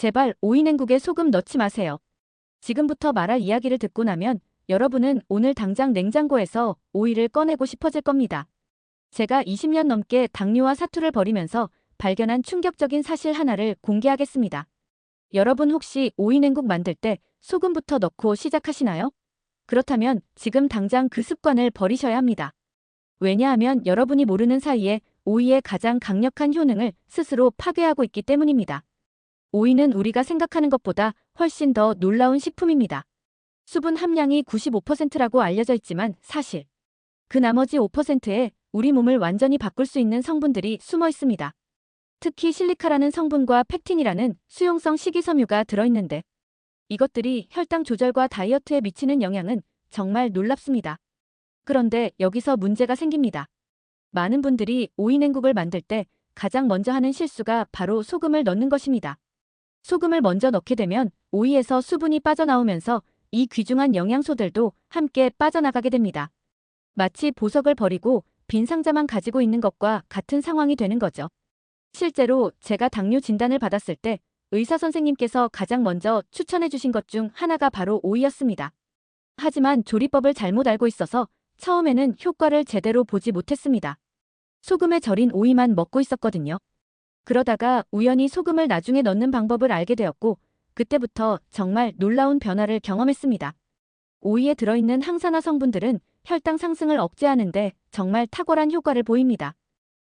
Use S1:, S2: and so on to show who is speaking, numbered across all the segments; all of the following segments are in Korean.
S1: 제발 오이 냉국에 소금 넣지 마세요. 지금부터 말할 이야기를 듣고 나면 여러분은 오늘 당장 냉장고에서 오이를 꺼내고 싶어질 겁니다. 제가 20년 넘게 당뇨와 사투를 벌이면서 발견한 충격적인 사실 하나를 공개하겠습니다. 여러분 혹시 오이 냉국 만들 때 소금부터 넣고 시작하시나요? 그렇다면 지금 당장 그 습관을 버리셔야 합니다. 왜냐하면 여러분이 모르는 사이에 오이의 가장 강력한 효능을 스스로 파괴하고 있기 때문입니다. 오이는 우리가 생각하는 것보다 훨씬 더 놀라운 식품입니다. 수분 함량이 95%라고 알려져 있지만 사실 그 나머지 5%에 우리 몸을 완전히 바꿀 수 있는 성분들이 숨어 있습니다. 특히 실리카라는 성분과 팩틴이라는 수용성 식이섬유가 들어있는데 이것들이 혈당 조절과 다이어트에 미치는 영향은 정말 놀랍습니다. 그런데 여기서 문제가 생깁니다. 많은 분들이 오이 냉국을 만들 때 가장 먼저 하는 실수가 바로 소금을 넣는 것입니다. 소금을 먼저 넣게 되면 오이에서 수분이 빠져나오면서 이 귀중한 영양소들도 함께 빠져나가게 됩니다. 마치 보석을 버리고 빈 상자만 가지고 있는 것과 같은 상황이 되는 거죠. 실제로 제가 당뇨 진단을 받았을 때 의사 선생님께서 가장 먼저 추천해 주신 것 중 하나가 바로 오이였습니다. 하지만 조리법을 잘못 알고 있어서 처음에는 효과를 제대로 보지 못했습니다. 소금에 절인 오이만 먹고 있었거든요. 그러다가 우연히 소금을 나중에 넣는 방법을 알게 되었고 그때부터 정말 놀라운 변화를 경험했습니다. 오이에 들어있는 항산화 성분들은 혈당 상승을 억제하는데 정말 탁월한 효과를 보입니다.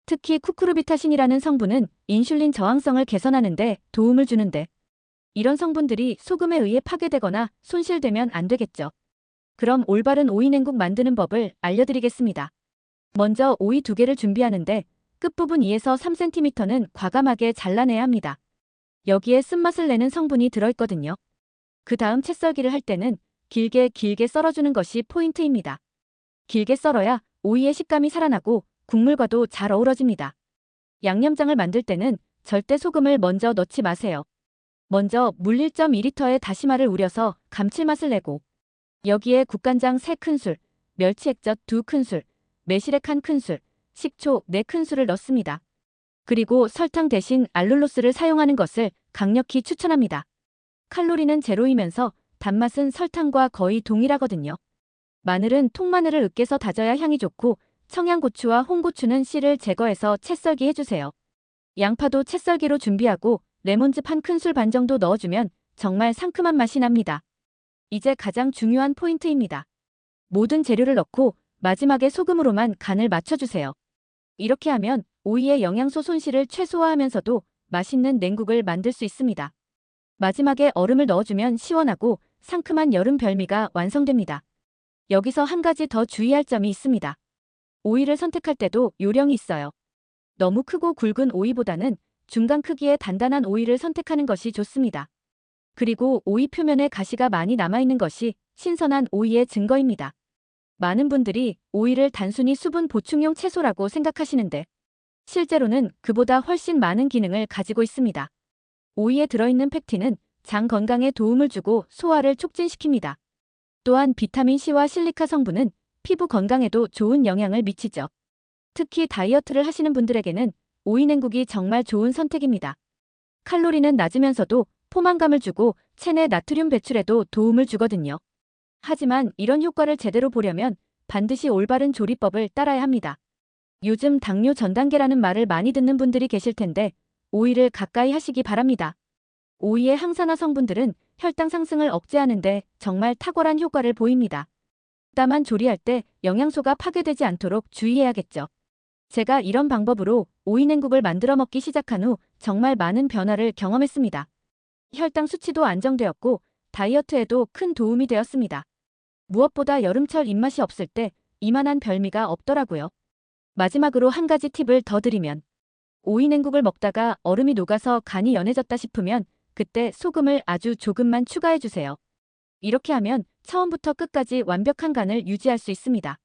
S1: 특히 쿠쿠르비타신이라는 성분은 인슐린 저항성을 개선하는데 도움을 주는데 이런 성분들이 소금에 의해 파괴되거나 손실되면 안 되겠죠. 그럼 올바른 오이 냉국 만드는 법을 알려드리겠습니다. 먼저 오이 두 개를 준비하는데 끝부분 2에서 3cm는 과감하게 잘라내야 합니다. 여기에 쓴맛을 내는 성분이 들어있거든요. 그 다음 채 썰기를 할 때는 길게 길게 썰어주는 것이 포인트입니다. 길게 썰어야 오이의 식감이 살아나고 국물과도 잘 어우러집니다. 양념장을 만들 때는 절대 소금을 먼저 넣지 마세요. 먼저 물 1.2리터에 다시마를 우려서 감칠맛을 내고 여기에 국간장 3큰술, 멸치액젓 2큰술, 매실액 1큰술, 식초 4큰술을 넣습니다. 그리고 설탕 대신 알룰로스를 사용하는 것을 강력히 추천합니다. 칼로리는 제로이면서 단맛은 설탕과 거의 동일하거든요. 마늘은 통마늘을 으깨서 다져야 향이 좋고 청양고추와 홍고추는 씨를 제거해서 채썰기 해주세요. 양파도 채썰기로 준비하고 레몬즙 한 큰술 반 정도 넣어주면 정말 상큼한 맛이 납니다. 이제 가장 중요한 포인트입니다. 모든 재료를 넣고 마지막에 소금으로만 간을 맞춰주세요. 이렇게 하면 오이의 영양소 손실을 최소화하면서도 맛있는 냉국을 만들 수 있습니다. 마지막에 얼음을 넣어주면 시원하고 상큼한 여름 별미가 완성됩니다. 여기서 한 가지 더 주의할 점이 있습니다. 오이를 선택할 때도 요령이 있어요. 너무 크고 굵은 오이보다는 중간 크기의 단단한 오이를 선택하는 것이 좋습니다. 그리고 오이 표면에 가시가 많이 남아있는 것이 신선한 오이의 증거입니다. 많은 분들이 오이를 단순히 수분 보충용 채소라고 생각하시는데 실제로는 그보다 훨씬 많은 기능을 가지고 있습니다. 오이에 들어있는 팩틴은 장 건강에 도움을 주고 소화를 촉진시킵니다. 또한 비타민C와 실리카 성분은 피부 건강에도 좋은 영향을 미치죠. 특히 다이어트를 하시는 분들에게는 오이 냉국이 정말 좋은 선택입니다. 칼로리는 낮으면서도 포만감을 주고 체내 나트륨 배출에도 도움을 주거든요. 하지만 이런 효과를 제대로 보려면 반드시 올바른 조리법을 따라야 합니다. 요즘 당뇨 전 단계라는 말을 많이 듣는 분들이 계실 텐데 오이를 가까이 하시기 바랍니다. 오이의 항산화 성분들은 혈당 상승을 억제하는데 정말 탁월한 효과를 보입니다. 다만 조리할 때 영양소가 파괴되지 않도록 주의해야겠죠. 제가 이런 방법으로 오이 냉국을 만들어 먹기 시작한 후 정말 많은 변화를 경험했습니다. 혈당 수치도 안정되었고 다이어트에도 큰 도움이 되었습니다. 무엇보다 여름철 입맛이 없을 때 이만한 별미가 없더라고요. 마지막으로 한 가지 팁을 더 드리면 오이 냉국을 먹다가 얼음이 녹아서 간이 연해졌다 싶으면 그때 소금을 아주 조금만 추가해 주세요. 이렇게 하면 처음부터 끝까지 완벽한 간을 유지할 수 있습니다.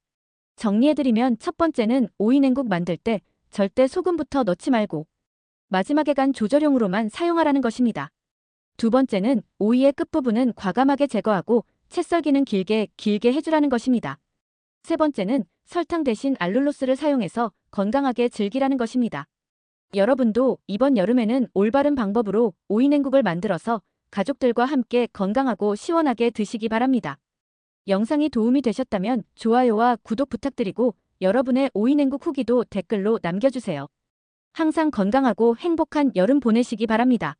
S1: 정리해드리면 첫 번째는 오이 냉국 만들 때 절대 소금부터 넣지 말고 마지막에 간 조절용으로만 사용하라는 것입니다. 두 번째는 오이의 끝부분은 과감하게 제거하고 채썰기는 길게 길게 해주라는 것입니다. 세 번째는 설탕 대신 알룰로스를 사용해서 건강하게 즐기라는 것입니다. 여러분도 이번 여름에는 올바른 방법으로 오이 냉국을 만들어서 가족들과 함께 건강하고 시원하게 드시기 바랍니다. 영상이 도움이 되셨다면 좋아요와 구독 부탁드리고 여러분의 오이 냉국 후기도 댓글로 남겨주세요. 항상 건강하고 행복한 여름 보내시기 바랍니다.